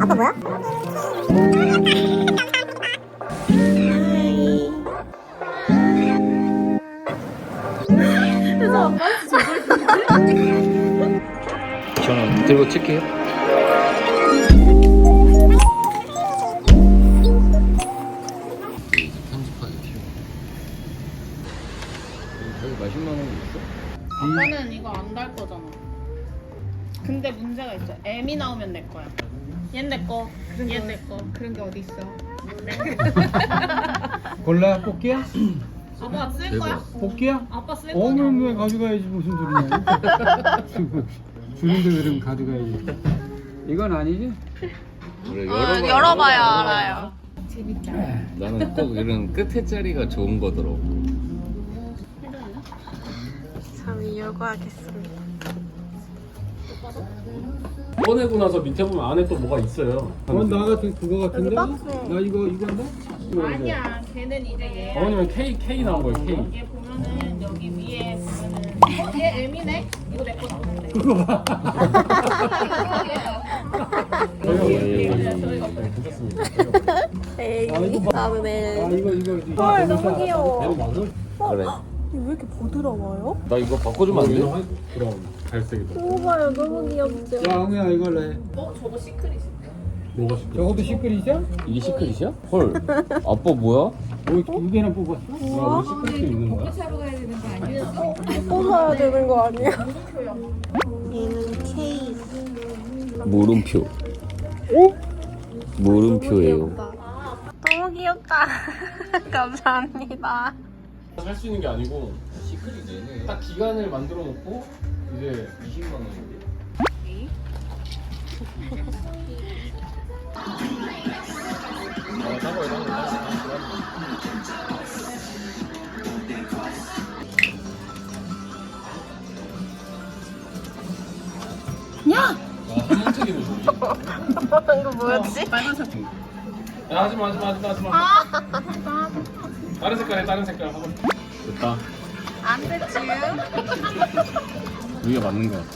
아빠 뭐야? 저는 들고 칠게요. 아빠는 이거 안 달 거잖아. 근데 문제가 있어. M이 나오면 내 거야. 얘는 내 거. 얘는 내 거. 그런 게 어디 있어? 골라 뽑기야? 아빠 쓸 거야? 뽑기야? 아빠 쓸 어느 거야? 왜 가져가야지 무슨 소리냐? 주는데 그러면 가져가야지. 이건 아니지? 그래, 어, 열어봐야, 열어봐야 알아요. 재밌다. 나는 꼭 이런 끝에 자리가 좋은 거더라고. 잠이 열고하겠습니다. 꺼내고 나서 밑에 보면 안에 또 뭐가 있어요. 어, 나 같은 그거 같은데? 나 이거 이거 한다? 이거 이거. 아니야. 걔는 이제 얘. 어머님은 K K 나온 거예요. K. 얘 보면은 여기 위에 보면은 얘 M이네? 이거 내거 나오는데. 그거 봐. 에이, 아, 이거 봐. 나는 아 애. 이거 이거 이거. 헐, 너무 귀여워. 그래. 왜 이렇게 부드러워요? 나 이거 바꿔주면 안 돼? 그럼 갈색이다. 이거 봐요, 너무 귀엽죠? 야 응우야 이걸로 해. 어? 저거 시크릿이. 뭐가 시켜? 저것도 시크릿이야? 이게 시크릿이야? 헐. 아빠 뭐야? 뭐두 개나 뽑았어? 아, 우리 시크릿이 있는 거야? 사러 가야 되는 거 아니야? 또 사야 되는 거 아니야? 얘는 K. 물음표. 물음표예요. 너무 귀엽다. 감사합니다. 살 수 있는 게 아니고 딱 기간을 만들어 놓고 이제 20만 원인데. 어, 사고에 야! 한 줘. 이거 뭐였지? 야, 하지 마, 하지 마, 하지 마, 하지 마. 다른 색깔에 다른 색깔 하고. 됐다. 안 됐지. 여기가 맞는 거 같아.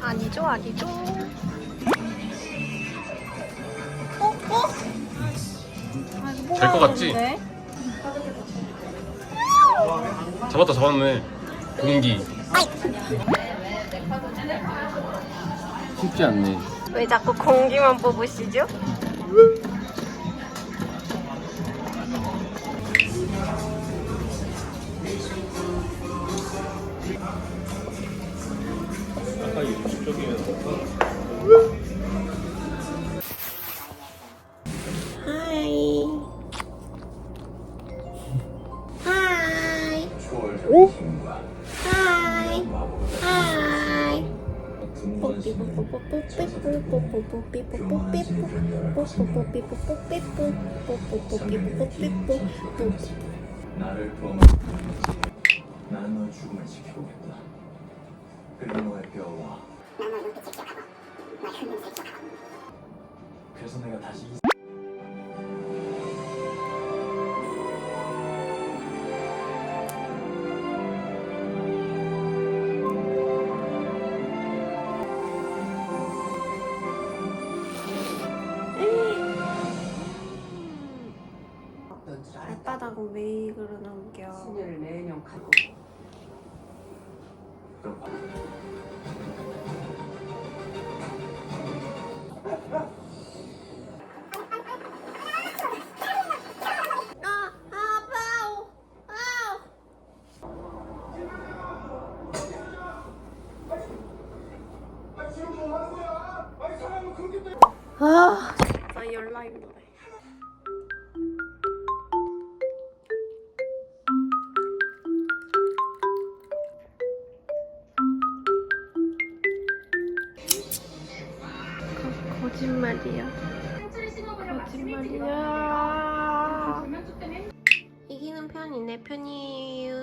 아니죠, 아니죠. 어? 어? 될것 같지? 네. 잡았다, 잡았네. 공기. 쉽지 않네. 왜 자꾸 공기만 뽑으시죠? 하이. 하이. 나를 나는 너의 죽음을 지켜보겠다 그리고 너의 뼈와 그래서 내가 다시 거, 거짓말이야. 거짓말이야. 이기는 편이 내 편이에요.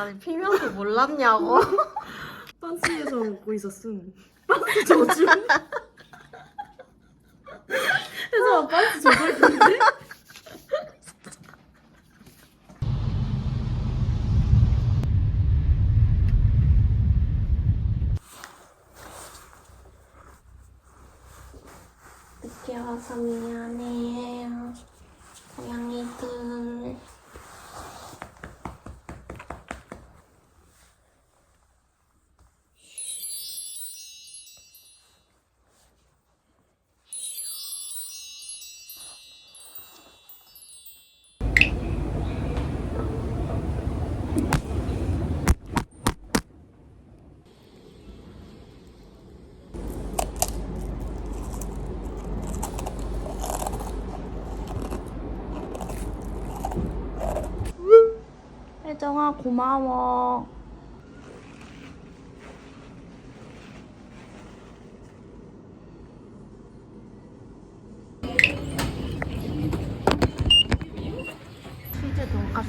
아니 피면서 몰랐냐고. 빤스에서 먹고 있었음. 빤스 저주. 혜정아 빤스? 늦게 와서 미안해요. 고양이들. 혜정아 고마워. 치즈 돈가스,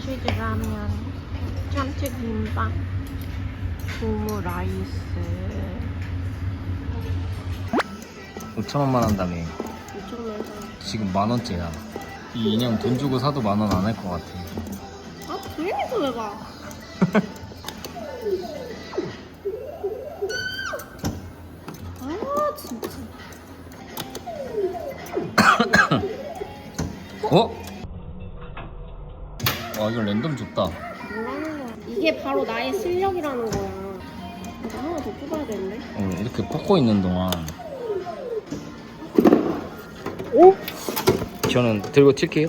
치즈 라면, 참치 김밥, 두무 라이스. 5천 원만 한다며. 이쪽에서 지금 만 원째야. 이 인형 돈 주고 사도 만 원 안 할 것 같아. 왜 봐? 아 진짜. 어? 와 이거 랜덤 좋다. 뭐라는 거야? 이게 바로 나의 실력이라는 거야. 나 하나 더 뽑아야 되는데. 어, 이렇게 뽑고 있는 동안. 저는 들고 튈게요.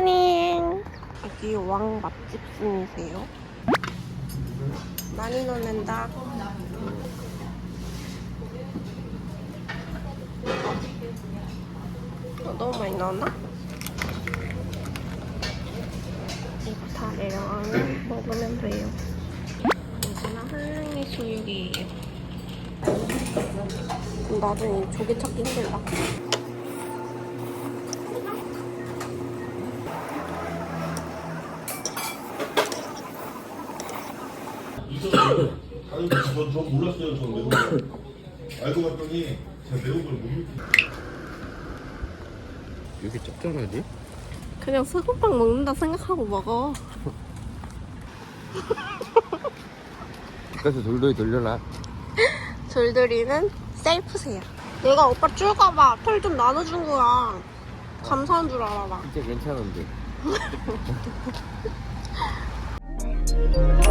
굿모닝. 여기 왕 맛집 순이세요? 많이 넣는다. 어, 너무 많이 넣었나? 이거 다 내려가면 먹으면 돼요. 이거는 한랭이 수육이에요. 나중에 조개 찾기 힘들다. 아니 저, 저 몰랐어요 저 매운 거 알고 봤더니 제가 매운 걸못 느끼 이렇게 짭짤하지? 그냥 수국빵 먹는다 생각하고 먹어. 그래서 돌돌이 돌려라. 돌돌이는 셀프세요. 내가 오빠 쫄까봐 털 좀 나눠준 거야. 감사한 줄 알아라. 진짜 괜찮은데.